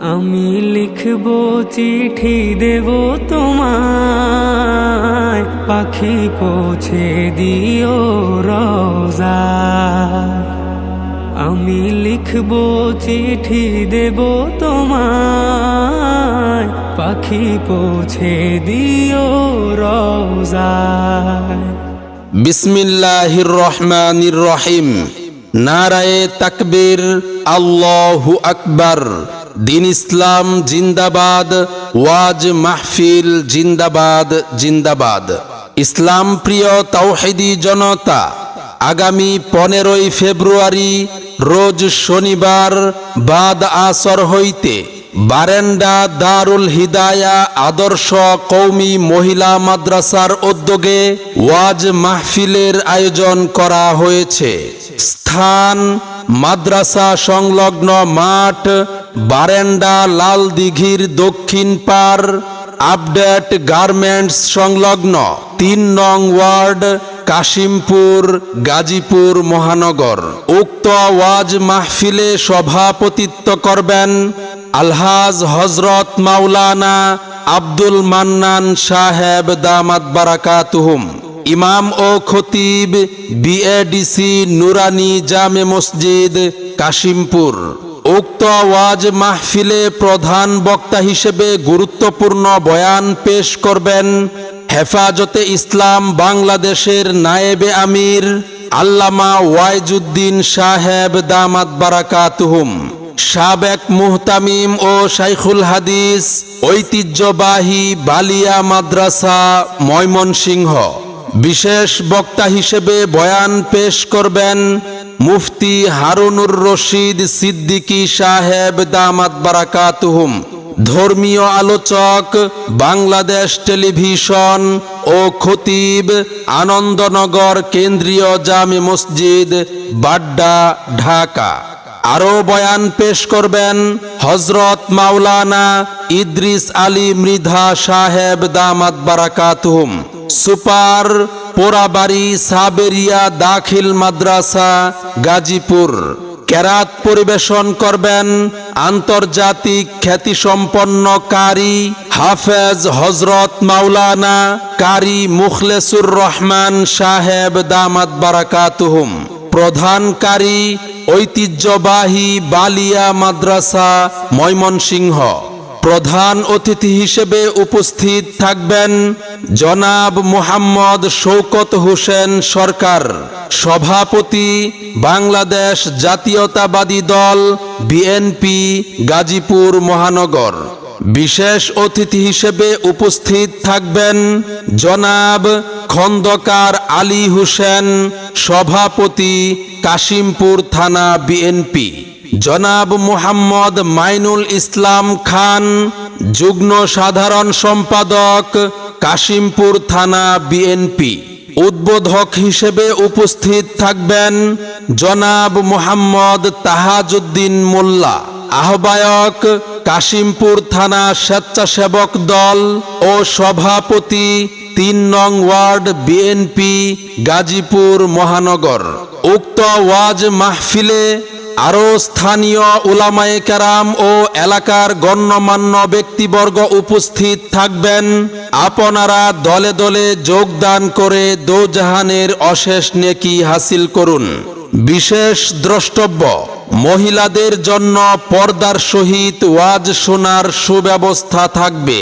আমি লিখব চিঠি দেব তোমায়। পাখি পৌঁছে দিও রোজা। আমি লিখব চিঠি দেব তোমায়। পাখি পৌঁছে দিও রোজায় বিসমিল্লাহির রহমানির রহিম। নারায়ে তাকবীর। আল্লাহু আকবার। দিন ইসলাম জিন্দাবাদ, ওয়াজ মাহফিল জিন্দাবাদ জিন্দাবাদ। ইসলাম প্রিয় তাওহিদি জনতা, আগামী পনেরোই ফেব্রুয়ারি, রোজ শনিবার, বাদ আসর হইতে বারেন্ডা দারুল হিদায়া আদর্শ কৌমি মহিলা মাদ্রাসার উদ্যোগে ওয়াজ মাহফিলের আয়োজন করা হয়েছে। স্থান, মাদ্রাসা সংলগ্ন মাঠ বারেন্ডা লাল দিঘির দক্ষিণ পার আপডেট গার্মেন্টস সংলগ্ন তিন নং ওয়ার্ড, কাশিমপুর, গাজীপুর, মহানগর। উক্ত ওয়াজ মাহফিলে সভাপতিত্ব করবেন আলহাজ হজরত মাওলানা আব্দুল মান্নান সাহেব দামাত বারাকাতুহুম। ইমাম ও খতিব বিএডিসি নুরানি জামে মসজিদ, কাশিমপুর। উক্ত ওয়াজ মাহফিলে প্রধান বক্তা হিসেবে গুরুত্বপূর্ণ বয়ান পেশ করবেন হেফাজতে ইসলাম বাংলাদেশের নায়েবে আমির আল্লামা ওয়াইজুদ্দিন সাহেব দামাত বারাকাতুহুম, সাবেক মুহতামিম ও শাইখুল হাদিস, ঐতিহ্যবাহী বালিয়া মাদ্রাসা ময়মনসিংহ। বিশেষ বক্তা হিসেবে বয়ান পেশ করবেন মুফতি হারুনুর রশিদ সিদ্দিকী সাহেব দামাত বারাকাতুহুম। ধর্মীয় আলোচক, বাংলাদেশ টেলিভিশন ও খতিব আনন্দনগর কেন্দ্রীয় জামে মসজিদ, বাড্ডা, ঢাকা। আরও বয়ান পেশ করবেন হজরত মাওলানা ইদ্রিস আলী মৃধা সাহেব দামাত বারাকাতুহুম। সুপার পোড়াবাড়ি সাবেরিয়া দাখিল মাদ্রাসা, গাজীপুর। কেরাত পরিবেশন করবেন আন্তর্জাতিক খ্যাতিসম্পন্ন কারি হাফেজ হজরত মাওলানা কারি মুখলেসুর রহমান সাহেব দামাত বারাকাতুহুম। প্রধান কারি, ঐতিহ্যবাহী বালিয়া মাদ্রাসা, ময়মনসিংহ। প্রধান অতিথি হিসেবে উপস্থিত থাকবেন জনাব মোহাম্মদ শৌকত হোসেন সরকার, সভাপতি বাংলাদেশ জাতীয়তাবাদী দল বিএনপি, গাজীপুর মহানগর। বিশেষ অতিথি হিসেবে উপস্থিত থাকবেন জনাব খন্দকার আলী হোসেন, সভাপতি কাশিমপুর থানা বিএনপি। জনাব মুহাম্মদ মাইনুল ইসলাম খান, যুগ্ম সাধারণ সম্পাদক, কাশিমপুর থানা বিএনপি। উদ্বোধক হিসেবে উপস্থিত থাকবেন জনাব মুহাম্মদ তাহাজুদ্দিন মোল্লা। আহ্বায়ক কাশিমপুর থানা স্বেচ্ছাসেবক দল ও সভাপতি তিন নং ওয়ার্ড বিএনপি, গাজীপুর মহানগর। উক্ত ওয়াজ মাহফিলে আরও স্থানীয় উলামায়ে কেরাম ও এলাকার গণ্যমান্য ব্যক্তিবর্গ উপস্থিত থাকবেন। আপনারা দলে দলে যোগদান করে দোজাহানের অশেষ নেকি হাসিল করুন। বিশেষ দ্রষ্টব্য, মহিলাদের জন্য পর্দার সহিত ওয়াজ শোনার সুব্যবস্থা থাকবে।